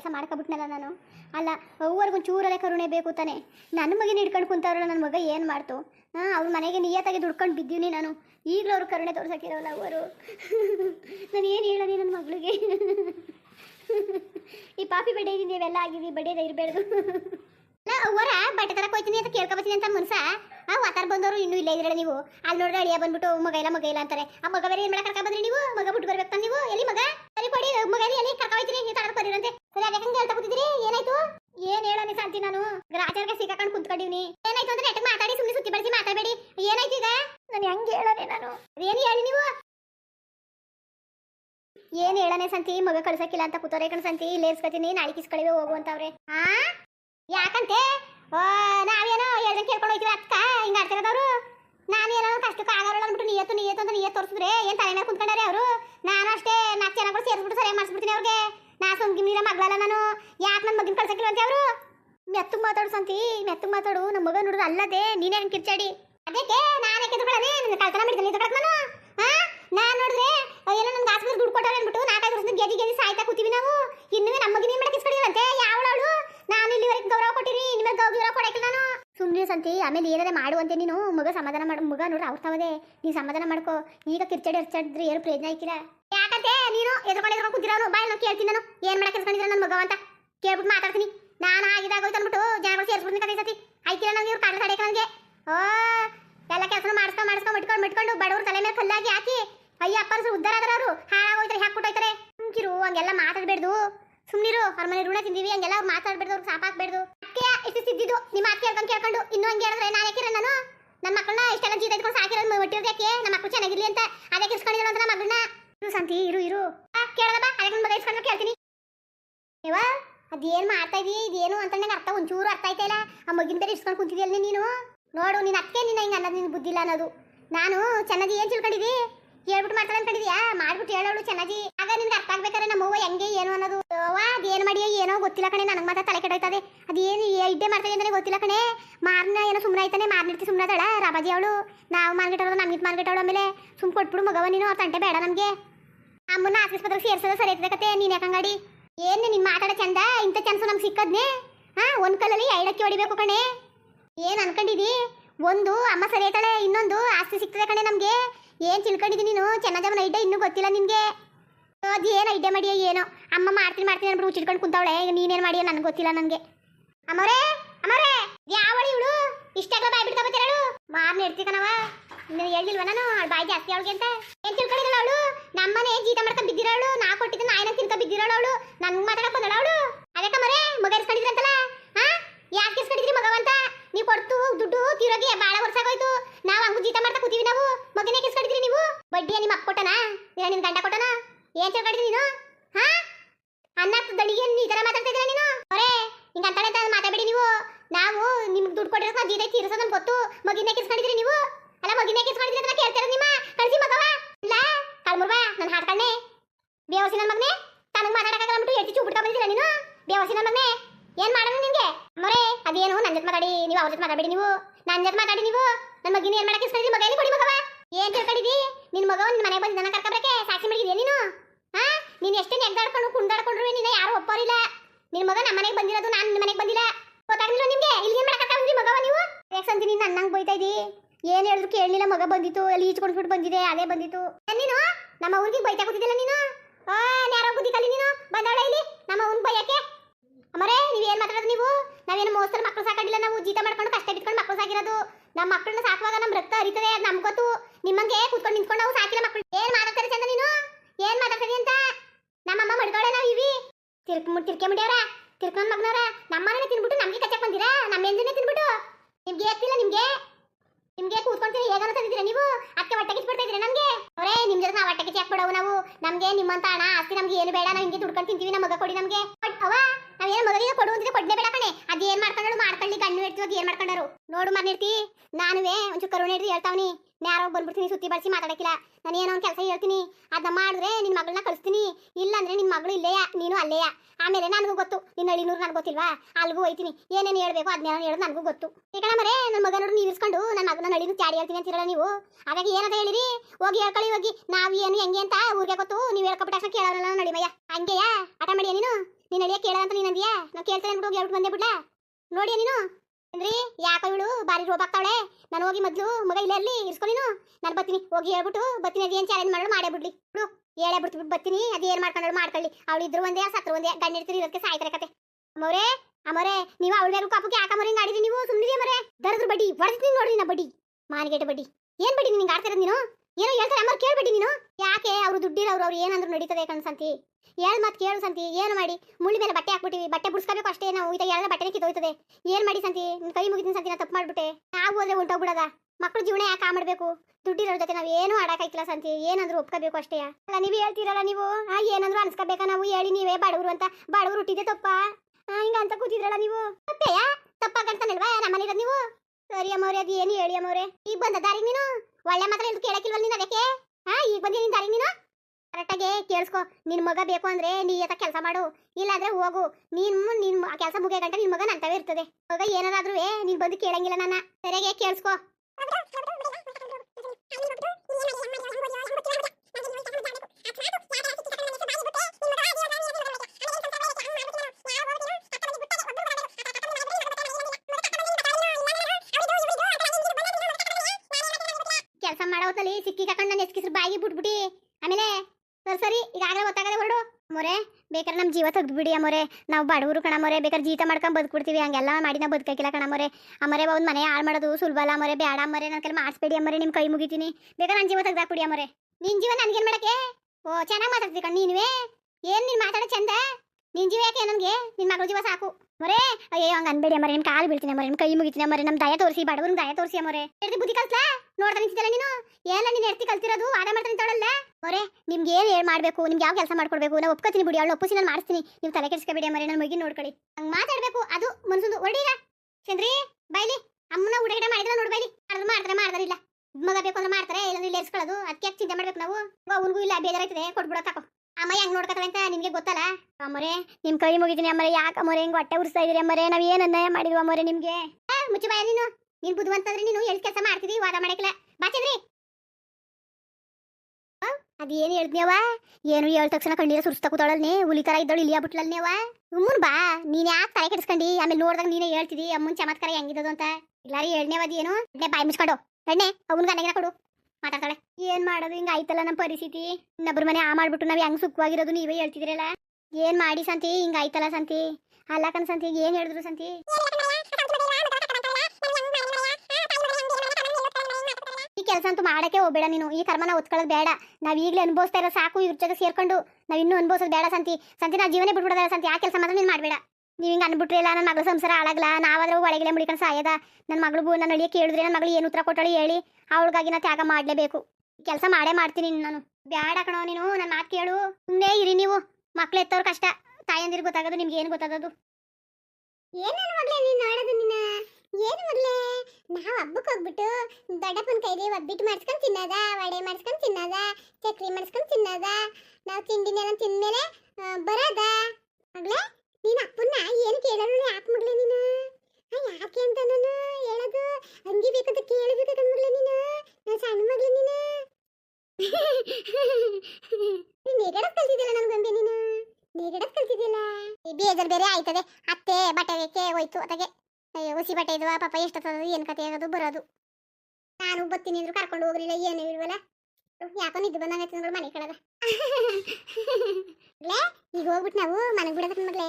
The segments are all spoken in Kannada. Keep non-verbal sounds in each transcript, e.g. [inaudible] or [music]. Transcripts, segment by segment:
ಕೆಲಸ ಮಾಡ್ಕೊಬಿಟ್ನಲ್ಲ ನಾನು. ಅಲ್ಲ ಅವ್ರಿಗೊಂದು ಚೂರಲ್ಲೇ ಕರುಣೆ ಬೇಕು ತಾನೆ. ನನ್ನ ಮಗಿನ ಹಿಡ್ಕೊಂಡು ಕುಂತಾರಲ್ಲ ನನ್ನ ಮಗ ಏನು ಮಾಡ್ತು? ಹಾಂ, ಅವ್ರ ಮನೆಗೆ ನಿಯತ್ತಾಗಿ ದುಡ್ಕೊಂಡು ಬಿದ್ದೀವಿ ನಾನು. ಈಗಲೂ ಅವ್ರು ಕರುಣೆ ತೋರ್ಸಕ್ಕಿರೋಲ್ಲ ಅವರು [laughs] ನಾನು ಏನು ಹೇಳೋದು ನನ್ನ ಮಗಳಿಗೆ? [laughs] ಈ ಪಾಪಿ ಬಡ್ಡೆ ಇದೀನಿ ಇವೆಲ್ಲ ಆಗಿದ್ದೀವಿ ಬಡ್ಡೆದ ಇರಬೇಡ್ದು [laughs] ಅವರ ಬಟ್ಟೆ ತರಕ್ಕೆ ಹೋಯ್ತೀನಿ ಅಂತ ಕೇಳ್ಕೊಬತ್ತೀನಿ ಅಂತ ಮನ್ಸ? ಆ, ವಾತಾರ ಬಂದವರು ಇನ್ನೂ ಇಲ್ಲೇ ಇದ್ರೆ ನೀವು. ಅಲ್ಲಿ ನೋಡಿದ್ರೆ ಅಳಿಯ ಬಂದ್ಬಿಟ್ಟು ಮಗ ಇಲ್ಲ ಮಗ ಇಲ್ಲ ಅಂತಾರೆ. ಆ, ಮಗ ಬೇರೆ ಏನ್ ಮಾಡಕ್ ಕರ್ಕೊಂಡ್ ಬಂದ್ರಿ ನೀವು? ಮಗ ಬಿಟ್ಟು ಬರ್ಬೇಕು ನೀವು? ಎಲ್ಲಿ ಮಗ? ಸರಿ ಕೊಡಿ ಮಗ ಎಲ್ಲಿ ಹೋಯ್ತೀನಿ, ನೀವು ತಗೊಂಡ್ ಬರೀರಂತೆ ಸರಿ ಅದೇ ಹಂಗೆ ಹೇಳ್ತಾ ಕೂತಿದ್ರಿ ಏನಾಯ್ತು ಏನ್ ಹೇಳೋನಿ ಶಾಂತಿ ನಾನು ಗ್ರಾಚಾರ್ಗೆ ಸಿಕ್ಕಾಕೊಂಡು ಕುಂತ್ಕೊಂಡಿವ್ನಿ ಏನಾಯ್ತು ಅಂದ್ರೆ ನೆಟ್ಟಗೆ ಮಾತಾಡಿ ಸುಮ್ಮನೆ ಸುತ್ತಿ ಬಳಸಿ ಮಾತಾಡಬೇಡಿ ಏನಾಯ್ತು ಈಗ ನಾನು ಹೆಂಗೆ ಹೇಳೋನೆ ನಾನು ಏನು ಹೇಳಿ ನೀವು ಏನ್ ಹೇಳನೆ ಸಂತಿ, ಮಗ ಕಳ್ಸಕ್ಕಿಲ್ಲ ಅಂತ ಕೂತವ್ರೆ ಕಣ ಸಂತಿ. ಇಲ್ಲೇರ್ಸ್ಕೊತೀನಿ ನಾಳೆ ಕಿಸ್ಕೊಳಿವೆ, ಹೋಗು ಅಂತವ್ರೆ. ಆ? ಯಾಕಂತೆ? ನಾವೇನೋ ಹೇಳ್ದಂಗೆ ಕೇಳ್ಕೊಂಡು ಹೋಯ್ತೀವಿ ಅಕ್ಕ, ಹಿಂಗ ಆಡ್ತಿರೋದವ್ರು. ನಾನೇನೋ ಕಷ್ಟಕ್ಕೆ ಆಗೋರಲ್ಲ ಅಂದ್ಬಿಟ್ಟು ನೀಯತ್ತು ನೀಯತ್ತು ಅಂತ ನೀಯತ್ತು ತೋರಿಸಿದ್ರೆ ಏನ್ ತಲೆ ಮೇಲೆ ಕುಂತ್ಕೊಂಡಾರೆ ಅವರು? ನಾನು ಅಷ್ಟೇ ನಾಲ್ಕು ಚೆನ್ನಾಗಿ ಸೇರಿಸ್ಬಿಟ್ಟು ಸರಿಯಾಗಿ ಮಾಡಿಸ್ಬಿಡ್ತೀನಿ ಅವ್ರಿಗೆ. ನಾ ಸುಮ್ಗಿ ನೀರ ಮಗಳಲ್ಲ ನಾನು. ಯಾಕೆ ನನ್ನ ಮಗನ ಕಳ್ಸಕ್ಕಿಲ್ಲ ಅಂತ ಅವರು? ಮೆತ್ತು ಮಾತಾಡು ಸಂತಿ, ಮೆತ್ತು ಮಾತಾಡು. ನಮ್ಮ ಮಗ ನೋಡಿದ್ರೆ ಅಲ್ಲದೆ ನೀನೇ ಹಂಗೆ ಕಿರ್ಚಾಡಿ. ಅದಕ್ಕೆ ನಾನು ನನ್ನ ಕಳ್ತನ ಎದುರುಗಳಕ್ ನಾನು? ಹಾ ನಾನು ನೋಡಿದ್ರೆ ಎಲ್ಲ ನಮ್ಗೆ ಆಸ್ಪತ್ರೆ ದುಡ್ಡು ಕೊಟ್ಟಾರೆ ಅಂದ್ಬಿಟ್ಟು ನಾಲ್ಕೈದು ವರ್ಷದ ಗೆದಿ ಗೆದಿ ಸಾಯ್ತಾ ಕೂತೀವಿ ನಾವು. ಇನ್ನೂ ನಮ್ಮ ಮಗಿನ ಮಾಡಕ್ಕೆ ಇಸ್ಕೊಂಡಿರಂತೆ ಯಾವಳವಳು? ನಾನು ಇಲ್ಲಿವರೆಗೆ ಗೌರವ ಕೊಟ್ಟಿರಿ ನಿಮಗೆ ಗೌರವ ಕೊಡಕ್ಕಿಲ್ಲ ನಾನು. ಸುಮ್ಮನೆ ಸಂತಿ, ಆಮೇಲೆ ಏನಾರೇ ಮಾಡುವಂತೆ ನೀನು. ಮಗ ಸಮಾಧಾನ ಮಾಡು, ಮಗ ನೋಡ್ರಿ ಅವ್ರ ನೀ ಸಮಾಧಾನ ಮಾಡ್ಕೋ. ಈಗ ಕಿರ್ಚಡಿ ಹರ್ಚಾಡಿದ್ರೆ ಏನು ಪ್ರಯೋಜನ ಆಯ್ಕಿಲ್ಲ ಯಾಕಂತೆ ನೀನು ಎದುರುಕೊಂಡು ಎದುರ್ಕೊಂಡು ಕೂತಿರೋನು? ಬಾಯ್, ನಾನು ಕೇಳ್ತೀನಿ ನಾನು. ಏನು ಮಾಡಕ್ಕೆ ಇಸ್ಕೊಂಡಿದ್ರೆ ನನ್ನ ಮಗ ಅಂತ? ಕೇಳ್ಬಿಟ್ಟು ಮಾತಾಡ್ತೀನಿ. ನಾನು ಆಗಿದಾಗೋಯ್ತು ಅಂದ್ಬಿಟ್ಟು ಜನಗಳು ಸೇರಿಸ್ಬಿಡ್ತೀನಿ ಕತೆ ಸತಿ ಆಯ್ತಿಲ್ಲ ನನಗೆ ಇವ್ರು ಕಾಡ್ಲ ತಡೆಯಕ್ಕೆ ನನಗೆ. ಓ, ಎಲ್ಲ ಕೆಲಸ ಮಾಡಿಸ್ಕೊ ಮಾಡಿಸ್ಕೊ ಬಿಟ್ಕೊಂಡು ಬಿಟ್ಕೊಂಡು ಬಡವ್ರ ತಲೆ ಮೇಲೆ ಕಲ್ಲಾಗಿ ಹಾಕಿ ಅಯ್ಯ ಅಪ್ಪ ಉದ್ದಾರ ಆದ್ರ ಅವರು. ಹಾಳಾಗೋಯ್ತಾರೆ ಹಾಕ್ಬಿಟ್ಟೋಯ್ತಾರೆ ಸುಮ್ಕಿರು ಹಂಗೆಲ್ಲ ಮಾತಾಡ್ಬೇಡ್ದು. ಸುಮ್ನಿರು ಅವ್ರ ಮನೆ ಋಣ ತಿಂದೀವಿ, ಹಂಗೆಲ್ಲ ಅವ್ರು ಮಾತಾಡ್ಬೇಡ್ದು ಅವ್ರಿಗೆ ಸಾಪಾಕ್ಬೇಡ್ದು. ಅಕ್ಕೆ, ಇಷ್ಟು ಸಿದ್ದಿದ್ದು, ನಿಮ್ಮ ಮಾತು ಕೇಳ್ಕೊಂಡು ಕೇಳ್ಕೊಂಡು ಇನ್ನೂ ಹಂಗೆ ಹೇಳಿದ್ರೆ ನಾನು ಯಾಕಿರ ನಾನು? ನನ್ನ ಮಕ್ಕಳನ್ನ ಇಷ್ಟೆಲ್ಲ ಜೀತ ಇದ್ಕೊಂಡು ಸಾಕಿರೋದು ಒಟ್ಟಿರೋದು ಯಾಕೆ? ನಮ್ಮ ಮಕ್ಕಳು ಚೆನ್ನಾಗಿರ್ಲಿ ಅಂತ ಅದಕ್ಕೆ ಇಸ್ಕೊಂಡಿದ್ರು ಅಂತ ನಮ್ಮ ಮಗಳನ್ನ? ಇರು ಸಂತಿ, ಇರು ಇರು. ಕೇಳದ ಬಾ ಅದಕ್ಕೆ ನನ್ನ ಮಗ ಇಸ್ಕೊಂಡ್ರೆ ಕೇಳ್ತೀನಿ. ಇವ ಅದೇನ್ ಮಾಡ್ತಾ ಇದೀಯ, ಇದೇನು ಅಂತ ನಂಗೆ ಅರ್ಥ ಒಂಚೂರು ಅರ್ಥ ಆಯ್ತಾ ಇಲ್ಲ. ಆ ಮಗಿನ ಬೇರೆ ಇಸ್ಕೊಂಡು ಕುಂತಿದ್ಯಲ್ಲ ನೀನು? ನೋಡು ನಿನ್ನ ಅತ್ತೆ ನಿನ್ನ ಹಿಂಗೆ ಅನ್ನೋದು ನಿನ್ನ ಬುದ್ಧಿ ಇಲ್ಲ ಅನ್ನೋದು. ನಾನು ಚೆನ್ನಾಗಿ ಏನು ತಿಳ್ಕೊಂಡಿದಿ? ಹೇಳ್ಬಿಟ್ಟು ಮಾಡ್ತಾಳೆ ಅನ್ಕೊಂಡಿದ್ಯಾ? ಮಾಡ್ಬಿಟ್ಟು ಹೇಳೋಳು ಚೆನ್ನಾಗಿ. ಆಗ ನಿನ್ಗೆ ಅರ್ಥ ಆಗ್ಬೇಕಾದ್ರೆ ನಮ್ಮವ್ವ ಹೆಂಗೆ, ಏನು ಅನ್ನೋದು? ಅವ್ವ, ಅದೇನು ಮಾಡಿಯೋ ಏನೋ ಗೊತ್ತಿಲ್ಲ ಕಣೆ, ನನಗೆ ಮಾತ್ರ ತಲೆ ಕೆಡೋಯ್ತದೆ. ಅದೇನು ಇಡ್ಡೆ ಮಾಡ್ತಾ ಅಂದ್ರೆ ಗೊತ್ತಿಲ್ಲ ಕಣೆ. ಮಾರ್ನ ಏನೋ ಸುಮ್ಮನೆ ಆಯ್ತಾನೆ ಮಾರ್ನಿರ್ತಿ ಸುಮ್ಮನೆ ಅದಳ ರಾಬಾಜಿ ಅವಳು. ನಾವು ಮಾರ್ಗೆಟವಳು ನಮ್ಗಿತ್ ಮಾರ್ಗೆಟವಳು ಆಮೇಲೆ. ಸುಮ್ ಕೊಟ್ಬಿಡು ಮಗವ ನೀನು, ಅವ್ರ ತಂಟೆ ಬೇಡ ನಮಗೆ. ಅಮ್ಮನ ಆಸ್ಪತ್ರೆಗೆ ಸೇರ್ಸೋದು ಸರಿ ಇರ್ತದೆ ಕತೆ, ನೀನು ಯಾಕಂಗಾಡಿ ಏನ್ ನಿನ್ ಮಾತಾಡೋ ಚಂದ? ಇಂಥ ಚಾನ್ಸು ನಮ್ಗೆ ಸಿಕ್ಕದ್ನೆ? ಹಾ ಒಂದು ಕಲ್ಲಲ್ಲಿ ಎರಡಕ್ಕೆ ಹೊಡಿಬೇಕು ಕಣೆ. ಏನ್ ಅನ್ಕೊಂಡಿದಿ? ಒಂದು ಅಮ್ಮ ಸರಿ ಆಯ್ತಾಳೆ, ಇನ್ನೊಂದು ಆಸ್ತಿ ಸಿಗ್ತದೆ ಕಣೆ ನಮ್ಗೆ. ಏನ್ ತಿಳ್ಕೊಂಡಿದ್ದೀನಿ ನೀನು? ಚೆನ್ನಾಜಮ್ಮನ ಐಡೆ ಇನ್ನೂ ಗೊತ್ತಿಲ್ಲ ನಿನಗೆ. ಅದು ಏನು ಐಡೆ ಮಾಡಿಯೋ ಏನೋ? ಅಮ್ಮ ಮಾಡ್ತೀನಿ ಮಾಡ್ತೀನಿ ಅಂದ್ಬಿಟ್ಟು ಉಚ್ಚಿಟ್ಕೊಂಡು ಕುಂತಾವಳೆ. ಈಗ ನೀನೇನು ಮಾಡಿಯೋ ನನಗೆ ಗೊತ್ತಿಲ್ಲ ನನಗೆ ಅಮ್ಮರೇ ಅಮ್ಮರೇ ಯಾವಳಿ ಇವಳು? ಇಷ್ಟಾಗ ಬಾಯ್ ಬಿಡ್ತಾ ಬತ್ತೀರಳು ಮಾರ್ನ ನೀನು ಹೇಳಿಲ್ವ ನಾನು? ಅವಳು ಬಾಯಿ ಜಾಸ್ತಿ ಅವಳಿಗೆ ಅಂತ. ಏನು ತಿಳ್ಕೊಂಡಿರಲ್ಲ ಅವಳು? ನಮ್ಮನೆ ಜೀತ ಮಾಡ್ಕೊಂಡು ಬಿದ್ದಿರೋಳು, ನಾ ಕೊಟ್ಟಿದ್ದು ನಾಯಿನ ತಿನ್ಕ ಬಿದ್ದಿರೋಳು ಅವಳು. ನನಗೆ ಮಾತಾಡಕ್ ಬಂದಳ ಅವಳು ಅದಕ್ಕ ಮರೆ ಮಗ ಇಸ್ಕೊಂಡಿದ್ರಂತಲ್ಲ ಹಾ ಯಾಕೆ ಇಸ್ಕೊಂಡಿದ್ರಿ ಮಗವಂತ ನೀವು ಕೊಡ್ತು ದುಡ್ಡು ತೀರೋಗಿ ಬಾಳ ವರ್ಷ ಆಗೋಯ್ತು ನಾವು ಹಂಗು ಜೀತ ಮಾಡ್ತಾ ಕೂತೀವಿ ನಾವು ಮಗನೇ ಇಸ್ಕೊಂಡಿದ್ರಿ ನೀವು ಬಡ್ಡಿಯ ನಿಮ್ಮ ಅಪ್ಪ ಕೊಟ್ಟನ ಇಲ್ಲ ನಿನ್ ಗಂಡ ಕೊಟ್ಟನ ಏನ್ ತಿಳ್ಕೊಂಡಿದ್ರಿ ನೀನು ಹಾ ಅನ್ನ ದಳಿಗೆ ಈ ತರ ಮಾತಾಡ್ತಾ ಇದ್ದೀರಾ ನೀನು ಅರೆ ಹಿಂಗ ಅಂತಾಳೆ ಅಂತ ಮಾತಾಡಬೇಡಿ ನೀವು ನಾವು ನಿಮ್ಗೆ ದುಡ್ಡು ಕೊಟ್ಟಿರೋದು ಜೀತ ತೀರಿಸೋದು ನಮ್ಗೆ ಗೊತ್ತು ಮಗಿನ ಕಿಸ್ಕೊಂಡಿದ್ರಿ ನೀವು ಅಲ್ಲ ಮಗಿನ ಮಾಡಿದ್ರೆ ಅಂತ ಕೇಳ್ತಾರ ನಿಮ್ಮ ಕಳಿಸಿ ಮಗವ? ಇಲ್ಲ? ಕಳ್ಮುರ್ವ ನಾನು ಹಾಡ್ಕಣ್ಣೆ ಬೇವಸಿ ನನ್ನ ಮಗನೇ? ತನಗೆ ಮಾತಾಡಕ್ಕಾಗಲ್ಲ ಅಂದ್ಬಿಟ್ಟು ಹೆಚ್ಚು ಚೂ ಬಿಡ್ತಾ ಬಂದಿದ್ದೀರ ನೀನು ಬೇವಸಿ ನನ್ನ ಮಗನೇ? ಏನ್ ಮಾಡೋಣ ನಿನ್ಗೆ? ಅಮ್ಮರೇ, ಅದೇನು? ನನ್ನ ಜೊತೆ ಮಾತಾಡಿ, ನೀವು ಅವ್ರ ಜೊತೆ ಮಾತಾಡಿ ನೀವು. ನನ್ನ ಜೊತೆ ಮಾತಾಡಿ ನೀವು. ನನ್ನ ಮಗಿನ ಏನ್ ಮಾಡಕ್ಕೆ ಇಸ್ಕೊಂಡಿದ್ರಿ? ಮಗನೇ ಕೊಡಿ ಮಗವ. ಏನ್ ತಿಳ್ಕೊಂಡಿದ್ದಿ? ನಿನ್ ಮಗ ನಿನ್ ಮನೆಗೆ ಬಂದು ನನ್ನ ಕರ್ಕೊಬರಕ್ಕೆ ಸಾಕ್ಷಿ ಮಾಡಿದ್ಯಾ ನೀನು? ಹಾ ನೀನ್ ಎಷ್ಟೇ ನೆಗ್ದಾಡ್ಕೊಂಡು ಕುಂದಾಡ್ಕೊಂಡ್ರು ನಿನ್ನ ಯಾರು ಒಪ್ಪೋರಿಲ್ಲ. ನಿನ್ ಮಗ ನಮ್ಮ ಮನೆಗೆ ಬಂದಿರೋದು ನಾನು ನಿಮ್ಮ ಮನೆಗೆ ಬಂದಿಲ್ಲ. ಗೊತ್ತಾಗ್ಲಿಲ್ಲ ನಿಮ್ಗೆ? ಇಲ್ಲಿ ಏನ್ ಮಾಡಕ್ಕೆ ಮಗವ ನೀವು? ಸಂತಿ ನೀನ್ ನನ್ನಂಗ್ ಬೈತಾ ಇದಿ ಏನ್ ಹೇಳಿದ್ರು ಕೇಳಲಿಲ್ಲ, ಮಗ ಬಂದಿತ್ತು ಅಲ್ಲಿ ಈಚ್ಕೊಂಡ್ಬಿಟ್ಟು ಬಂದಿದೆ, ಅದೇ ಬಂದಿತ್ತು. ನೀನು? ನಮ್ಮ ಊರಿಗೆ ಬೈತಾ ಕೂತಿದ್ದಿಲ್ಲ ನೀನು? ಯಾರೋ ಬುದ್ಧಿ ನೀನು? ಬಂದಾಳೆ ಇಲ್ಲಿ? ನಮ್ಮ ಅವ್ನ್ ಬೈಯಕ್ಕೆ? ಅಮರೇ, ನೀವ್ ಏನ್ ಮಾತಾಡೋದು ನೀವು? ನಾವೇನು ಮೋಸ್ತರ ಮಕ್ಕಳು ಸಾಕಾಗಿಲ್ಲ, ನಾವು ಜೀತ ಮಾಡ್ಕೊಂಡು ಕಷ್ಟ ಬಿಟ್ಕೊಂಡು ಮಕ್ಕಳು ಸಾಕಿರೋದು. ನಮ್ಮ ಮಕ್ಕಳನ್ನ ಸಾಕುವಾಗ ನಮ್ ರಕ್ತ ಹರಿತದೆ, ಅದು ನಮ್ಗೆ ನಿಮ್ಮಂಗೆ ಕೂತ್ಕೊಂಡು ನಿಂತ್ಕೊಂಡು ನಾವು ಸಾಕಿಲ್ಲ ಮಕ್ಕಳು ಏನ್ ಮಾತಾಡ್ತಾರೆ ಚಂದ ನೀನು? ಏನ್ ಮಾತಾಡ್ತೀನಿ ಅಂತ? ನಮ್ಮಮ್ಮ ಮಡ್ಕೊಳ್ಳೆ ನಾವು ಇವಿ ತಿರ್ಕ್ ತಿರ್ಕೆ ಮುಡಿಯವ್ರ ತಿರ್ಕೊಂಡ್ ಮಗ್ನವ್ರ ನಮ್ಮನೇ ತಿನ್ಬಿಟ್ಟು ನಮ್ಗೆ ಕಚ್ಚಕ್ ಬಂದಿರಾ? ನಮ್ಮ ಎಂಜನೇ ತಿನ್ಬಿಟ್ಟು? ನಿಮ್ಗೆ ಎತ್ತಿಲ್ಲ ನಿಮ್ಗೆ? ನಿಮ್ಗೆ ಕೂತ್ಕೊಂತೀನಿ ಹೇಗಾನ ತಂದಿದ್ದೀರಾ ನೀವು? ಅತ್ತೆ ಹೊಟ್ಟೆ ಕಿಚ್ಬಿಡ್ತಾ ಇದ್ದೀರಾ ನಮ್ಗೆ? ಅವರೇ, ನಿಮ್ ಜೊತೆ ನಾವು ಹೊಟ್ಟೆ ಕಿಚ್ಚಿ ಹಾಕ್ಬಿಡವು ನಾವು. ನಮಗೆ ನಿಮ್ಮಂತ ಹಣ, ಆಸ್ತಿ ನಮ್ಗೆ ಏನು ಬೇಡ, ನಾವು ಹಿಂಗೆ ದುಡ್ಕೊಂಡು ತಿಂತೀವಿ ನಮ್ಮ ಮಗ ಕೊಡಿ ನಮ್ಗೆ. ಬಟ್ ಅವ ನಾವೇನು ಮಗನಿಗೆ ಕೊಡು ಅಂದ್ರೆ ಕೊಡ್ಲೇ ಬೇಡ ಕಣೆ. ಅದೇನ್ ಮಾಡ್ಕೊಂಡು ಮಾಡ್ಕೊಳ್ಳಿ ಗಣ್ಣು ಇಡ್ತೀವಿ, ಅದು ಏನ್ ಮಾಡ್ಕೊಂಡರು. ನೋಡು ಮರ್ನಿರ್ತಿ, ನಾನುವೇ ಒಂಚೂರು ಕರುಣೆ ಇಡ್ರಿ ಹೇಳ್ತಾವ್ನಿ. ಯಾರೋ ಬಂದ್ಬಿಡ್ತೀನಿ, ಸುತ್ತಿ ಬಳಸಿ ಮಾತಾಡಕ್ಕಿಲ್ಲ. ನಾನು ಏನೋ ಒಂದು ಕೆಲಸ ಹೇಳ್ತೀನಿ. ಅದನ್ನ ಮಾಡಿದ್ರೆ ನಿನ್ನ ಮಗಳನ್ನ ಕಳಿಸ್ತೀನಿ. ಇಲ್ಲ ಅಂದ್ರೆ ನಿನ್ನ ಮಗಳು ಇಲ್ಲೇಯ, ನೀನು ಅಲ್ಲೇಯ. ಆಮೇಲೆ ನನಗೂ ಗೊತ್ತು. ನಿನ್ನ ಹಳ್ಳಿನೂರು ನನಗೆ ಗೊತ್ತಿಲ್ವಾ? ಅಲ್ಗೂ ಹೋಯ್ತೀನಿ ಏನೇನು ಹೇಳ್ಬೇಕು ಅದನ್ನೇನೋ ಹೇಳೋದು ನನಗೂ ಗೊತ್ತು. ಈಗ ಮರೆ ನನ್ನ ಮಗನ ನೋಡಿ ನೀವು ಇಸ್ಕೊಂಡು ನನ್ನ ಮಗನ ಹಳ್ಳಿನೂ ಚಾಡಿ ಹೇಳ್ತೀನಿ ಅಂತಿರಲ್ಲ ನೀವು? ಹಾಗಾಗಿ ಏನಂತ ಹೇಳಿರಿ? ಹೋಗಿ ಹೇಳ್ಕೊಳ್ಳಿ, ಹೋಗಿ. ನಾವು ಏನು, ಹೆಂಗೆ ಅಂತ ಊರಿಗೆ ಗೊತ್ತು. ನೀವು ಹೇಳ್ಕೊಬಿಟ್ಟು ಅಷ್ಟು ಕೇಳೋರಲ್ಲ ನಡಿಮಯ್ಯ ಹಂಗೆಯಾ? ಆಟ ಮಾಡಿಯ ನೀನು? ನೀನ್ ಅಳಿಯ ಕೇಳ ಅಂತ ನೀನ್ ಅಂದಿಯಾ? ನಾವು ಕೇಳ್ತಾರೆ ಹೋಗಿ ಹೇಳ್ಬಿಟ್ಟು ಬಂದೇ ಬಿಡ್ಲಾ? ನೋಡಿಯ ನೀನು? ಅಂದ್ರಿ ಯಾಕ ಇವಳು ಬಾರಿ ರೋಬ್ ಆಗ್ತಾವಳೆ? ನಾನು ಹೋಗಿ ಮೊದ್ಲು ಮಗ ಇಲ್ಲೇ ಅಲ್ಲಿ ಇರ್ಸ್ಕೊ ನೀನು? ಬರ್ತೀನಿ. ಹೋಗಿ ಹೇಳ್ಬಿಟ್ಟು ಬರ್ತೀನಿ. ಅದೇನ್ ಚಾಲೆಂಜ್ ಮಾಡೋಳು ಮಾಡೇ ಬಿಡ್ಲಿ. ಬಿಡು. ಹೇಳೇ ಬಿಡ್ತು ಬರ್ತೀನಿ. ಅದೇನ್ ಮಾಡ್ಕೊಂಡಳು ಮಾಡ್ಕೊಳ್ಳಿ. ಅವಳು ಇದ್ರು ಒಂದೇ ಸತ್ರ ಒಂದೇ. ಗಂಡ ಇರ್ತೀರಿ ಇರೋದಕ್ಕೆ ಸಾಯ್ತಾರೆ ಕತೆ. ಅಮ್ಮವ್ರೆ ಅಮ್ಮರೇ ನೀವು ಅವಳ ಮೇಲೆ ಕಾಪಕ್ಕೆ ಯಾಕ ಮರಿ ಆಡಿದ್ರಿ ನೀವು? ಸುಮ್ಮನೆ ಮರೆ ದರದ್ರ ಬಡ್ಡಿ ಹೊಡೆದ್ತೀನಿ ನೋಡ್ರಿ ನಾ ಬಡ್ಡಿ. ಮಾನಿಗೆಟ ಬಡ್ಡಿ. ಏನ್ ಬಡ್ಡಿ ನಿಂಗೆ ಆಡ್ತಿರೋದು ನೀನು? ಏನೋ ಹೇಳ್ತಾರೆ ಅಮ್ಮ ಕೇಳಬೇಡಿ ನೀನು? ಯಾಕೆ? ಅವರು ದುಡ್ಡಿರೋರು, ಅವ್ರು ಏನಂದ್ರು ನಡೀತದೆ ಕಣ್ಸಂತಿ ಹೇಳ್ ಮತ್ ಕೇಳು ಸಂತಿ ಏನು ಮಾಡಿ? ಮುಳ್ಳಿ ಮೇಲೆ ಬಟ್ಟೆ ಹಾಕ್ಬಿಟ್ಟಿವಿ ಬಟ್ಟೆ ಬಿಡಿಸ್ಕೋಬೇಕು ಅಷ್ಟೇ ನಾವು ಇದೆ ಎಲ್ಲ ಬಟ್ಟೆನೇ ಕಿತ್ತೋಯ್ತದೆ. ಏನ್ ಮಾಡಿ ಸಂತಿ? ನಿನ್ ಕೈ ಮುಗಿದಿನ ಸಂತಿ ನಾ ತಪ್ಪು ಮಾಡ್ಬಿಟ್ಟೆ. ನಾವು ಹೋದ್ರೆ ಹೊಂಟೋಗ್ಬಿಡದ ಮಕ್ಳು ಜೀವನ ಯಾಕೆ ಮಾಡಬೇಕು? ದುಡ್ಡಿರೋ ಜೊತೆ ನಾವು ಏನು ಆಡಕ್ಕಾಯ್ತಿಲ್ಲ ಸಂತಿ ಏನಂದ್ರು ಒಪ್ಕೋಬೇಕು ಅಷ್ಟೇ. ಅಲ್ಲ ನೀವು ಹೇಳ್ತೀರಲ್ಲ ನೀವು? ಆ ಏನಂದ್ರು ಅನ್ಸ್ಕೋಬೇಕಾ ನಾವು? ಹೇಳಿ ನೀವೇ ಬಡವರು ಅಂತ ಬಡವರು ಹುಟ್ಟಿದೆ ತಪ್ಪ? ಆ, ಹಿಂಗ ಅಂತ ಕೂತಿದ್ರಲ್ಲ ನೀವು? ತಪ್ಪೆಯಾ? ತಪ್ಪಾಗಂತಾನಲ್ವಾ ನಮ್ಮನಿರೋದು ನೀವು? ಸರಿ ಅಮ್ಮವ್ರೆ ಅದು ಏನು ಹೇಳಿ ಅಮ್ಮವ್ರೆ? ಈಗ ಬಂದ ದಾರಿ ನೀನು? ಒಳ್ಳೆ ಮಾತ್ರ ಎಂದು ಕೇಳಕ್ಕಿಲ್ವಲ್ಲ ನೀನು ಅದಕ್ಕೆ? ಹಾ ಈಗ ಬಂದಿ ನಿನ್ ದಾರಿ ನೀನು? ಕರೆಕ್ಟಾಗಿ ಕೇಳಿಸ್ಕೋ. ನಿನ್ ಮಗ ಬೇಕು ಅಂದ್ರೆ ನೀ ಎತ್ತ ಕೆಲಸ ಮಾಡು? ಇಲ್ಲಾಂದ್ರೆ ಹೋಗು. ನೀನು ನಿನ್ನ ನಿನ್ ಕೆಲಸ ಮುಗಿಯ ನಿನ್ ಮಗ ನಂತವೇ ಇರ್ತದೆ. ಮಗ ಏನಾದ್ರೂ ನೀನ್ ಬಂದು ಕೇಳಂಗಿಲ್ಲ ನನ್ನ ಸರಿಯಾಗಿ ಕೇಳಿಸ್ಕೊ. ಕೆಲಸ ಮಾಡೋ ಸಿಕ್ಕಿ ಕಕೊಂಡು ನನ್ನ ಎಸ್ಕಿಸ್ರು ಬಿಟ್ಬಿಟ್ಟು ಆಮೇಲೆ ಸರಿ ಸರಿ ಈಗಾಗಲೇ ಗೊತ್ತಾಗದೆ ಹೊರಡು ಮೊರೆ, ಬೇಕಾದ್ರೆ ನಮ್ಮ ಜೀವ ತೆಗ್ದುಬಿಡಿ ಅಮ್ಮೋರೆ ನಾವು ಬಡವರು ಕಣ ಮೊರೆ, ಬೇಕಾದ್ರೆ ಜೀತ ಮಾಡ್ಕೊಂಡು ಬದುಕ್ಬಿಡ್ತೀವಿ. ಹಂಗೆಲ್ಲ ಮಾಡಿ ನಾವು ಬದುಕಕ್ಕಿಲ್ಲ ಕಣ ಮೊರೆ. ಅಮ್ಮರೆ ಒಂದು ಮನೆ ಹಾಳು ಮಾಡೋದು ಸುಲಭ ಅಲ್ಲ ಬೇಡ ಅಮ್ಮರೆ ನನ್ನ ಕೈಲಿ ಮಾಡಿಸ್ಬೇಡಿ ಅಮ್ಮರೆ ನಿಮ್ಮ ಕೈ ಮುಗಿತೀನಿ. ಬೇಕಾದ್ರೆ ನನ್ನ ಜೀವ ತೆಗ್ದಾಕ್ಬಿಡಿ ಅಮ್ಮರೆ ನಿನ್ನ ಜೀವ ನನ್ಗೇನ್ ಮಾಡಕ್ಕೆ? ಓ, ಚೆನ್ನಾಗಿ ಮಾತಾಡ್ತೀವಿ ಕಣ್ ನೀನುವೇ? ಏನ್ ನೀನು ಮಾತಾಡೋ ಚಂದ? ನಿನ್ನ ಜೀವ ಯಾಕೆ ನನಗೆ? ನಿನ್ನ ಮಗಳ ಜೀವ ಸಾಕು. ಮೊರೆ ಅಯ್ಯೋ ಹಂಗೆ ಅನ್ಬೇಡಿ ಅಮ್ಮರೆ ನಿಮ್ಮ ಕಾಲು ಬೀಳ್ತೀನಿ ಅಮ್ಮರೆ ನಿಮ್ಮ ಕೈ ಮುಗಿತೀನಿ ಅಮ್ಮರೆ ನಮ್ಮ ದಯ ತೋರಿಸಿ ಬಡವ್ರ ದಯ ತೋರಿಸಿ ಅಮ್ಮರೆ ಎಡ್ತಿ ಬುದ್ಧಿ ಕಲ್ತ್ಲಾ? ನೋಡ್ತಾ ನಿಂತಿದ್ದಲ್ಲ ನೀನು? ಎಲ್ಲ ನೀನು ಎಡ್ತಿ ಕಲ್ತಿರೋದು? ವಾದ ಮಾಡ್ತಾ ನಿಂತವಳಲ್ಲ ಮೊರೆ ನಿಮ್ಗೆ ಏನು ಏನು ಮಾಡಬೇಕು? ನಿಮ್ಗೆ ಯಾವ ಕೆಲಸ ಮಾಡ್ಕೊಡ್ಬೇಕು? ನಾವು ಒಪ್ಕೋತೀನಿ ಬಿಡಿ ಅವಳು ಒಪ್ಪಿಸಿ ನಾನು ಮಾಡಿಸ್ತೀನಿ. ನೀವು ತಲೆ ಕೆಡಿಸ್ಕೊಬೇಡಿ ಮರಿ ನನ್ನ ಮಗಿ ನೋಡ್ಕೊಳ್ಳಿ. ಹಂಗೆ ಮಾತಾಡಬೇಕು, ಅದು ಮನ್ಸೊಂದು ಹೊಡೀಗ ಚಂದ್ರಿ, ಬೈಲಿ. ಅಮ್ಮನ ಹುಡುಗಡೆ ಗಿಡ ಮಾಡಿದ್ರೆ ನೋಡಿ ಬೈಲಿ. ಅದನ್ನು ಮಾಡ್ತಾರೆ ಇಲ್ಲ? ಮಗ ಬೇಕು ಅಂದ್ರೆ ಮಾಡ್ತಾರೆ ಇಲ್ಲ ಇಲ್ಲಿ ಎರ್ಸ್ಕೊಳ್ಳೋದು. ಅದಕ್ಕೆ ಯಾಕೆ ಚಿಂತೆ ಮಾಡ್ಬೇಕು ನಾವು? ಅವನಿಗೂ ಇಲ್ಲ, ಬೇಜಾರಾಯ್ತದೆ ಕೊಟ್ಬಿಡೋ ತಕೋ ಅಮ್ಮ ಹೆಂಗ್ ನೋಡ್ಕೊತಾಳೆ ಅಂತ ನಿಮಗೆ ಗೊತ್ತಲ್ಲ? ಅಮ್ಮರೇ ನಿಮ್ಮ ಕೈ ಮುಗಿದೀನಿ ಅಮ್ಮರೇ, ಯಾಕೆ ಅಮ್ಮರೇ, ಹೆಂಗೆ ಹೊಟ್ಟೆ ಉರಿಸ್ತಾ ಇದೀರಿ ಅಮ್ಮರೇ? ನಾವು ಏನು ಅನ್ಯಾಯ ಮಾಡಿದ್ವಿ ಅಮ್ಮರೇ ನಿಮಗೆ? ಮುಚ್ಚಿ ಬಾಯ ನೀನು. ನೀನು ಬುದ್ಧಿವಂತಂದ್ರೆ ನೀನು ಎಲ್ ಕೆಲಸ ಮಾಡ್ತಿದ್ವಿ ವಾದ ಮಾಡಕ್ಕಿಲ್ಲ. ಬಾಚಂದ್ರಿ ಅದೇನು ಹೇಳ್ದ್ನೇವ ಏನು ಹೇಳ ತಕ್ಷಣ ಕಣ್ಣೀರ ಸುರಿಸ್ತಾ ಕೂತಾಳಲ್ನೇ ಹುಲಿ ಥರ ಇದ್ದಳು ಇಲಿಯ ಬಿಟ್ಲಲ್ನೇವ ಅಮ್ಮನ್ ಬಾ, ನೀನ್ ಯಾಕೆ ತಲೆ ಕೆಡಿಸ್ಕೊಂಡಿ? ಆಮೇಲೆ ನೋಡಿದಾಗ ನೀನೇ ಹೇಳ್ತಿದಿ, ಅಮ್ಮನ್ ಚಮತ್ಕಾರ ಹೆಂಗಿದದು ಅಂತ. ಇಲ್ಲಾರಿ ಹೇಳ್ನೇವ ಏನು? ಎಣ್ಣೆ ಬಾಯಿ ಮುಚ್ಕೊಂಡು. ಎಣ್ಣೆ ಅವನ್ ಗಂಡಗಿನ ಕೊಡು. ಮಾತಾಡ್ತಾಳೆ. ಏನ್ ಮಾಡೋದು? ಹಿಂಗ ಆಯ್ತಲ್ಲ ನಮ್ಮ ಪರಿಸ್ಥಿತಿ. ಇನ್ನೊಬ್ರ ಮನೆ ಆ ಮಾಡ್ಬಿಟ್ಟು ನಾವ್ ಹೆಂಗ್ ಸುಖವಾಗಿರೋದು ನೀವೇ ಹೇಳ್ತಿದ್ರಲ್ಲ ಏನ್ ಮಾಡಿ ಸಂತಿ? ಹಿಂಗ ಆಯ್ತಲ್ಲ ಸಂತಿ? ಅಲ್ಲ ಸಂತಿ, ಏನ್ ಹೇಳಿದ್ರು ಸಂತಿ? ಕೆಲಸ ಅಂತೂ ಮಾಡಕ್ಕೆ ಹೋಗ್ಬೇಡ ನೀನು. ಈ ಕರ್ಮನ ಒತ್ಕೊಳ್ಳೋದು ಬೇಡ. ನಾವು ಈಗಲೇ ಅನುಭವಿಸ್ತಾ ಇರೋ ಸಾಕು ಇವ್ರ ಜೊತೆ ಸೇರ್ಕೊಂಡು ನಾವು ಇನ್ನೂ ಅನುಭವಿಸೋದು ಬೇಡ ಸಂತಿ. ಸಂತಿ ನಾ ಜೀವನೇ ಬಿಟ್ಬಿಡೋದ ಸಂತಿ. ಆ ಕೆಲಸ ಮಾತ್ರ ನೀನು ಮಾಡಬೇಡ. ನೀವು ಹಿಂಗೆ ಅನ್ಬಿಟ್ರಿ ಇಲ್ಲ ನನ್ನ ಮಗಳ ಸಂಸಾರ ಆಳಾಗಲ್ಲ ನಾವಾದ್ರೆ ಒಳಗಿಲೆ ಮುಳಿಕೊಂಡು ಸಾಯದ. ನನ್ನ ಮಗಳು ನನ್ನ ಅಳಿಯ ಕೇಳಿದ್ರೆ ನನ್ನ ಮಗಳು ಏನು ಉತ್ತರ ಕೊಟ್ಟಳು ಹೇಳಿ. ಅವಳಿಗಾಗಿ ನಾ ತ್ಯಾಗ ಮಾಡಲೇಬೇಕು. ಕೆಲಸ ಮಾಡೇ ಮಾಡ್ತೀನಿ ನಾನು ಬೇಡ ಕಣೋ ನೀನು. ನನ್ನ ಮಾತು ಕೇಳು. ಸುಮ್ಮನೆ ಇರಿ ನೀವು. ಮಕ್ಳು ಎತ್ತವ್ರ ಕಷ್ಟ. ತಾಯಂದಿರ್ ಗೊತ್ತಾಗೋದು ನಿಮ್ಗೆ ಏನು ಗೊತ್ತಾಗೋದು ಏನೇನು ಮಗಳೇ ನೀನು ನೋಡೋದು ನಿನ್ನ? ಏನು ಮಗಳೇ ನಾವು ಹಬ್ಬಕ್ಕೆ ಹೋಗ್ಬಿಟ್ಟು ದೊಡ್ಡಪ್ಪನ ಕೈಲಿ ಒಬ್ಬಿಟ್ಟು ಮಾಡಿಸ್ಕೊಂಡು ತಿನ್ನೋದ, ವಡೆ ಮಾಡಿಸ್ಕೊಂಡು ತಿನ್ನೋದ ಚಕ್ರಿ ಮಾಡಿಸ್ಕೊಂಡು ತಿನ್ನೋದ, ನಾವು ತಿಂಡಿನೆಲ್ಲ ತಿಂದ್ಮೇಲೆ ಬರೋದ? ಮಗಳೇ ನೀನು ಅಪ್ಪನ್ನ ಏನು ಕೇಳೋಣ ಯಾಕೆ ಮಗಳೇ ನೀನು? ಯಾಕೆ ಅಂತ ನಾನು ಹೇಳೋದು, ಹಂಗೆ ಬೇಕಂತ ಕೇಳಬೇಕು ಮಗಳೇ ನೀನು? ನಾನು ಸಣ್ಣ ಮಗಳೇ ನೀನು? ನೀನು ನೆಗಡಕ್ ಕಲ್ತಿದ್ದಿಲ್ಲ ನನ್ಗೊಂಬೆ ನೀನು? ನೆಗಡಕ್ ಕಲ್ತಿದ್ದಿಲ್ಲ ಬೇಜಾರ್ ಬೇರೆ ಆಯ್ತದೆ. ಅತ್ತೆ ಬಟ್ಟೆ ಬೇಕೆ ಹೋಯ್ತು ಅದಕ್ಕೆ ಹುಸಿ ಬಟ್ಟೆ ಇದ್ವಾ ಪಾಪ ಎಷ್ಟೊತ್ತದ ಏನು ಕತೆ ಆಗೋದು, ಬರೋದು. ನಾನು ಬತ್ತೀನಿ ಅಂದ್ರು ಕರ್ಕೊಂಡು ಹೋಗ್ಲಿಲ್ಲ, ಏನು ಇಲ್ವಲ್ಲ. ಯಾಕೋ ನಿದ್ದು ಬಂದಂಗ ಆಯ್ತು ಮನೆ ಕಳದ ಈಗ ಹೋಗ್ಬಿಟ್ಟು ನಾವು ಮನೆಗೆ ಬಿಡದ ಮಗ್ಲೇ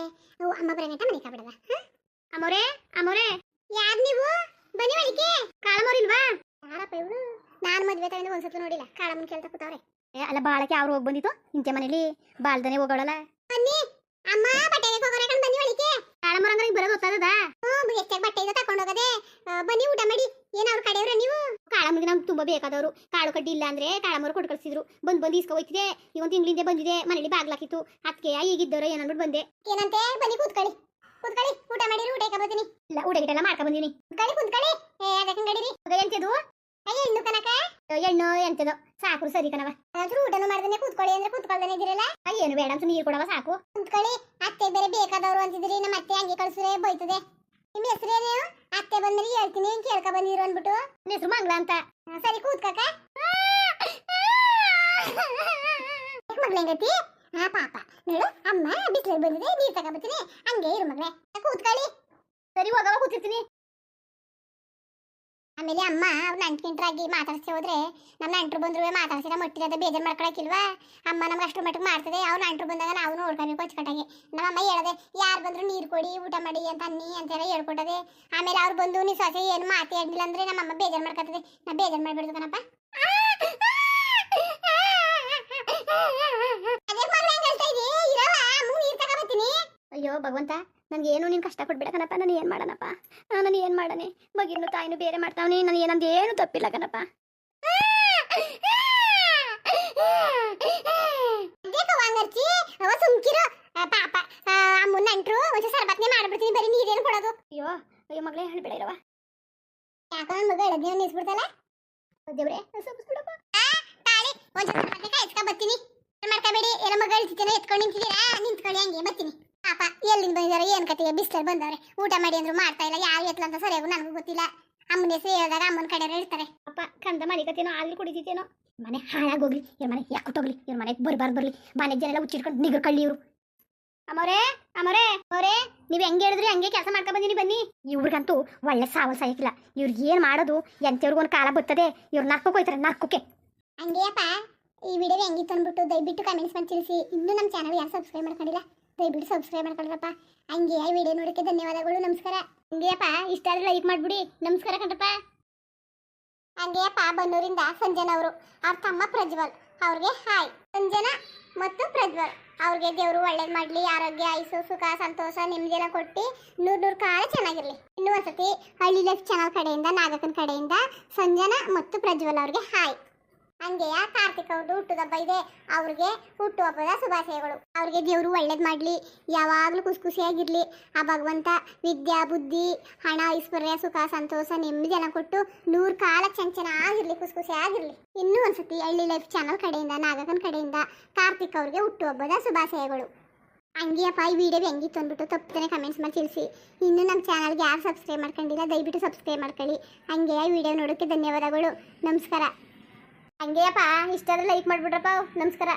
ಅಮ್ಮ ಬರಂಗಟ ಮನೆ ಕಾಬಿಡದ ಅಮ್ಮೋರೆ ಅಮ್ಮೋರೆ. ಯಾರ್ ನೀವು? ಬನ್ನಿ ಮಳಿಕೆ ಕಾಳಮೋರಿಲ್ವಾ ಯಾರಪ್ಪ ಇವ್ರು? ನಾನು ಮದ್ವೆ ತಗೊಂಡು ಒಂದ್ಸತಿ ನೋಡಿಲ್ಲ. ಕಾಳಮ್ಮನ ಕೇಳ್ತಾ ಕೂತಾವ್ರೆ. ಏ, ಅಲ್ಲ, ಬಾಳಕ್ಕೆ ಅವ್ರು ಹೋಗಿ ಬಂದಿತ್ತು. ಹಿಂಚೆ ಮನೇಲಿ ಬಾಳ್ದನೆ ಹೋಗೋಳಲ್ಲ. ಬನ್ನಿ. ಅಮ್ಮ ಬಟ್ಟೆ ಹೋಗೋಣ ಕಣ್, ಬನ್ನಿ ಒಳಿಕೆ ಕಾಳಮರಂಗ ಬರೋದು ಗೊತ್ತಾಗದ ಹ್ಞೂ ಎಷ್ಟಾಗಿ ಬಟ್ಟೆ ಇದೆ ತಗೊಂಡು ಹೋಗದೆ ಆ, ಬನ್ನಿ ಊಟ ಮಾಡಿ ಏನ್ ಅವ್ರ ಕಡೆಯವ್ರ ನೀವು ಕಾಳಮ್ಮನಿಗೆ ನಮ್ಗೆ ತುಂಬಾ ಬೇಕಾದವರು. ಕಾಳು ಕಡ್ಡಿ ಇಲ್ಲ ಅಂದ್ರೆ ಕಾಳಮರು ಕೊಟ್ಟು ಕಳಿಸಿದ್ರು. ಬಂದ್ ಬಂದ್ ಇಸ್ಕೊ ಹೋಯ್ತಿದೆ. ಈ ಒಂದ್ ತಿಂಗಳಿಂದ ಬಂದಿದೆ. ಮನೇಲಿ ಬಾಗ್ಲಾಕಿತ್ತು ಅದಕ್ಕೆ ಈಗಿದ್ದವರು ಏನನ್ಬಿಟ್ಟು ಬಂದೆ. ಏನಂತೆ? ಬನ್ನಿ ಕೂತ್ಕೊಳ್ಳಿ. ಕೂತ್ಕೊಳ್ಳಿ. ಊಟ ಮಾಡಿರಿ ಊಟ ಬರ್ತೀನಿ ಇಲ್ಲ ಊಟ ಗಿಟ ಎಲ್ಲ ಮಾಡ್ಕೊಂಡ್ ಬಂದಿನಿ. ಕೂತ್ಕೊಳ್ಳಿ ಕೂತ್ಕೊಳ್ಳಿ. ಏ ಅದಕ್ಕೆ ಗಡಿರಿ ಎಂತದು? ಅಯ್ಯ ಇನ್ನು ಕನಕ ಹೆಣ್ಣು ಎಂತದೋ? ಸಾಕು ಸರಿ ಕಣವ ಅದ್ರ ಊಟನು ಮಾಡ್ದನೆ ಕೂತ್ಕೊಳ್ಳಿ ಅಂದ್ರೆ ಕೂತ್ಕೊಳ್ದೇನೆ ಇದಿರಲ್ಲ ಏನು ಬೇಡ ಅಂತ ನೀರು ಕೊಡವ ಸಾಕು. ಕೂತ್ಕೊಳ್ಳಿ. ಅತ್ತೆ ಬೇರೆ ಬೇಕಾದವರು ಅಂತಿದ್ರಿ ನಮ್ಮ ಅತ್ತೆ ಹಂಗೆ ಕಳ್ಸಿದ್ರೆ ಬೈತದೆ. ನಿಮ್ಮ ಹೆಸರೇನು ಅತ್ತೆ ಬಂದ್ಮೇಲೆ ಹೇಳ್ತೀನಿ ಕೇಳ್ಕ ಬಂದಿರು ಅಂದ್ಬಿಟ್ಟು? ನಿಮ್ಮ ಹೆಸರು ಮಂಗ್ಲ ಅಂತ. ಆ, ಸರಿ ಕೂತ್ಕಕ ಮಗ್ಳ ಹೆಂಗತಿ? ಹಾ ಪಾಪ. ನೋಡು ಅಮ್ಮ ಬಿಸಿಲು ಬಂದಿದೆ ನೀರ್ ಬರ್ತೀನಿ. ಹಂಗೆ ಇರು ಮಗ್ಳೆ. ಕೂತ್ಕಳಿ. ಸರಿ ಹೋಗವ ಕೂತಿರ್ತೀನಿ. ಆಮೇಲೆ ಅಮ್ಮ ಅವ್ರ ನಂಟ್ಕಿಂಟ್ರಾಗಿ ಮಾತಾಡ್ಸಿ ಹೋದ್ರೆ ನಮ್ಮ ನಂಟ್ರು ಬಂದ್ರು ಮಾತಾಡ್ಸಿರ ಅಂತ ಬೇಜಾರು ಮಾಡ್ಕೊಳಕ್ಕಿಲ್ವಾ? ಅಮ್ಮ ನಮ್ಗೆ ಅಷ್ಟು ಮಟ್ಟಿಗೆ ಮಾಡ್ತದೆ ಅವ್ರ ನಂಟ್ರು ಬಂದಾಗ ನಾವು ನೋಡ್ಕೋಬೇಕು ಅಚ್ಚುಕಟ್ಟಾಗಿ. ನಮ್ಮಮ್ಮ ಹೇಳದೆ, ಯಾರು ಬಂದ್ರು ನೀರು ಕೊಡಿ, ಊಟ ಮಾಡಿ ಅಂತ ಅನ್ನಿ ಅಂತೆಲ್ಲ ಹೇಳ್ಕೊಟ್ಟದೆ. ಆಮೇಲೆ ಅವ್ರು ಬಂದು, ನೀ ಸೊಸೆ, ಏನು ಮಾತು ಹೇಳಿಲ್ಲ ಅಂದ್ರೆ ನಮ್ಮಮ್ಮ ಬೇಜಾರು ಮಾಡ್ಕೊತದೆ. ನಾ ಬೇಜಾರು ಮಾಡ್ಬಿಡ್ದು ಕಣಪ್ಪ ಅದೇ ಮಗ್ಳು ಹೆಂಗ್ ಹೇಳ್ತಾ ಇದೀ? ಇರವ್ವ, ಅಮ್ಮಂಗ್ ನೀರ್ ತಗೊಂಬರ್ತೀನಿ. ಅಯ್ಯೋ ಭಗವಂತ ನನಗೆ ಏನು ನೀನು ಕಷ್ಟ ಕೊಡ್ಬೇಡ ಕನಪ್ಪ ನಾನು ಏನು ಮಾಡನಪ್ಪ? ನಾನು ಏನು ಮಾಡನೆ? ಮಗಿನ್ನು ತಾಯಿನೂ ಬೇರೆ ಮಾಡ್ತಾವನಿ ನಾನು ಏನಂದು ಏನು ತಪ್ಪಿಲ್ಲ ಕನಪ್ಪ ಪಾಪ ಅಮ್ಮ ನಂಟ್ರು ಸರ್ಬತ್ನೆ ಮಾಡ್ಬಿಡ್ತೀನಿ ಬರೀ ನೀರೇನು ಕೊಡೋದು? ಅಯ್ಯೋ ಅಯ್ಯೋ ಮಗಳೇ ಹೇಳ್ಬೇಡ ಇರವ ಯಾಕೋ ನನ್ನ ಮಗ ಹೇಳದ್ ನೀವು ನಿಲ್ಸ್ಬಿಡ್ತಲ್ಲ ದೇವ್ರೆ ಬಿಡಪ್ಪ ತಾಳಿ ಒಂಚೂರು ಸರ್ಬತ್ನೆ ಕಾಯಿಸ್ಕೊಂಡ್ ಬರ್ತೀನಿ. ಮಾಡ್ಕೋಬೇಡಿ? ಎಲ್ಲ ಮಗ ಹೇಳ್ತಿದ್ದೇನೆ ಎತ್ಕೊಂಡು ನಿಂತಿದ್ದೀರಾ? ನಿಂತ್ಕೊಳ್ಳಿ ಹಂಗೆ ಬರ್ತೀನಿ. ಪಾಪ ಎಲ್ಲಿಂದ ಬಂದಿದ್ದಾರೆ ಏನ್ ಕತೆಗೆ ಬಿಸ್ಲಲ್ಲಿ ಬಂದವ್ರೆ? ಊಟ ಮಾಡಿ ಅಂದ್ರು ಮಾಡ್ತಾ ಇಲ್ಲ ಯಾರು ಎತ್ಲ ಅಂತ ಸರಿಯಾಗೂ ನನಗೂ ಗೊತ್ತಿಲ್ಲ. ಅಮ್ಮನ ಹೆಸರು ಹೇಳಿದಾಗ ಅಮ್ಮನ ಕಡೆ ಇರ್ತಾರೆ ಅಪ್ಪ ಕಂದ ಮಲಿಕತೇನೋ ಅಲ್ಲಿ ಕುಡಿದಿತ್ತೇನೋ ಮನೆ ಹಾಳಾಗೋಗ್ಲಿ ಇವ್ರ ಮನೆ ಯಾಕೊಟ್ಟೋಗ್ಲಿ ಇವ್ರ ಮನೆ ಬರ್ಬಾರ್ದು ಬರ್ಲಿ. ಮನೆ ಜನ ಎಲ್ಲ ಉಚ್ಚಿಟ್ಕೊಂಡು ನಿಗರ್ ಕಳ್ಳಿ ಇವರು. ಅಮ್ಮರೇ ಅಮ್ಮರೇ ಅವರೇ ನೀವು ಹೆಂಗೆ ಹೇಳಿದ್ರಿ ಹಂಗೆ ಕೆಲಸ ಮಾಡ್ಕೊ ಬಂದಿನಿ ಬನ್ನಿ. ಇವ್ರಿಗಂತೂ ಒಳ್ಳೆ ಸಾವಲ್ ಸಾಯಕ್ಕಿಲ್ಲ. ಇವ್ರಿಗೆ ಏನು ಮಾಡೋದು ಎಂಥವ್ರಿಗೊಂದು ಕಾಲ ಬರ್ತದೆ. ಇವ್ರು ನರ್ಕೋಕ್ ಹೋಯ್ತಾರೆ ಹಂಗೆ ಅಪ್ಪ ಈ ವಿಡಿಯೋ ಹೆಂಗಿತ್ತು ಅಂದ್ಬಿಟ್ಟು ದಯವಿಟ್ಟು ಕಮೆಂಟ್ಸ್ ಮಾಡಿ ತಿಳಿಸಿ. ಇನ್ನೂ ನಮ್ಮ ಚಾನಲ್ ಯಾರು ಸಬ್ಸ್ಕ್ರೈಬ್ ಮಾಡ್ಕೊಂಡಿಲ್ಲ? ದಯವಿಟ್ಟು ಸಬ್ಸ್ಕ್ರೈಬ್ ಮಾಡ್ಕೊಳ್ರಪ್ಪ. ಹಂಗೆ ಈ ವಿಡಿಯೋ ನೋಡೋಕ್ಕೆ ಧನ್ಯವಾದಗಳು, ನಮಸ್ಕಾರ. ಹಂಗೆಯಪ್ಪ, ಇಷ್ಟ ಆದರೆ ಲೈಕ್ ಮಾಡಿಬಿಡಿ. ನಮಸ್ಕಾರ ಕಣ್ರಪ್ಪ. ಹಂಗೆಯಪ್ಪ, ಬನ್ನೂರಿಂದ ಸಂಜನಾ ಅವರು, ಅವ್ರ ತಮ್ಮ ಪ್ರಜ್ವಲ್, ಅವ್ರಿಗೆ ಹಾಯ್ ಸಂಜನಾ ಮತ್ತು ಪ್ರಜ್ವಲ್, ಅವ್ರಿಗೆ ದೇವರು ಒಳ್ಳೇದು ಮಾಡಲಿ, ಆರೋಗ್ಯ ಆಯುಸು ಸುಖ, ಸಂತೋಷ ನೆಮ್ಮದಿನ ಕೊಟ್ಟು ನೂರು ನೂರು ಕಾಲ ಚೆನ್ನಾಗಿರಲಿ. ಇನ್ನೂ ಒಂದ್ಸತಿ ಹಳ್ಳಿ ಲೈಫ್ ಚಾನಲ್ ಕಡೆಯಿಂದ ನಾಗಕನ ಕಡೆಯಿಂದ ಸಂಜನಾ ಮತ್ತು ಪ್ರಜ್ವಲ್ ಅವ್ರಿಗೆ ಹಾಯ್ ಹಂಗೆಯ ಕಾರ್ತಿಕ್ ಅವ್ರದ್ದು ಹುಟ್ಟುದಬ್ಬ ಇದೆ, ಅವ್ರಿಗೆ ಹುಟ್ಟುಹಬ್ಬದ ಶುಭಾಶಯಗಳು. ಅವ್ರಿಗೆ ದೇವರು ಒಳ್ಳೇದು ಮಾಡಲಿ, ಯಾವಾಗಲೂ ಖುಷಿ ಖುಷಿಯಾಗಿರಲಿ. ಆ ಭಗವಂತ ವಿದ್ಯಾ, ಬುದ್ಧಿ, ಹಣ, ಐಶ್ವರ್ಯ, ಸುಖ, ಸಂತೋಷ ನೆಮ್ಮದಿಯನ್ನ ಕೊಟ್ಟು ನೂರು ಕಾಲ ಚೆನ್ನ ಚೆನ್ನಾಗಿರಲಿ ಖುಷಿ ಖುಷಿಯಾಗಿರಲಿ. ಇನ್ನೂ ಒಂದ್ಸತಿ ಹಳ್ಳಿ ಲೈಫ್ ಚಾನಲ್ ಕಡೆಯಿಂದ ನಾಗಕನ್ ಕಡೆಯಿಂದ ಕಾರ್ತಿಕ್ ಅವ್ರಿಗೆ ಹುಟ್ಟುಹಬ್ಬದ ಶುಭಾಶಯಗಳು. ಹಂಗೆಯಪ್ಪ, ಈ ವಿಡಿಯೋ ಹೆಂಗಿತ್ತು ಅಂದ್ಬಿಟ್ಟು ತಪ್ಪದೇ ಕಮೆಂಟ್ಸ್ ಮಾಡಿ ತಿಳಿಸಿ. ಇನ್ನು ನಮ್ಮ ಚಾನಲ್ಗೆ ಯಾರು ಸಬ್ಸ್ಕ್ರೈಬ್ ಮಾಡ್ಕೊಂಡಿಲ್ಲ, ದಯವಿಟ್ಟು ಸಬ್ಸ್ಕ್ರೈಬ್ ಮಾಡ್ಕೊಳ್ಳಿ. ಹಂಗೆ ಈ ವಿಡಿಯೋ ನೋಡೋಕ್ಕೆ ಧನ್ಯವಾದಗಳು. ನಮಸ್ಕಾರ. ಹಂಗೆಯಪ್ಪ ಇಷ್ಟಾದ್ರೆ ಲೈಕ್ ಮಾಡಿಬಿಡ್ರಪ್ಪ. ನಮಸ್ಕಾರ.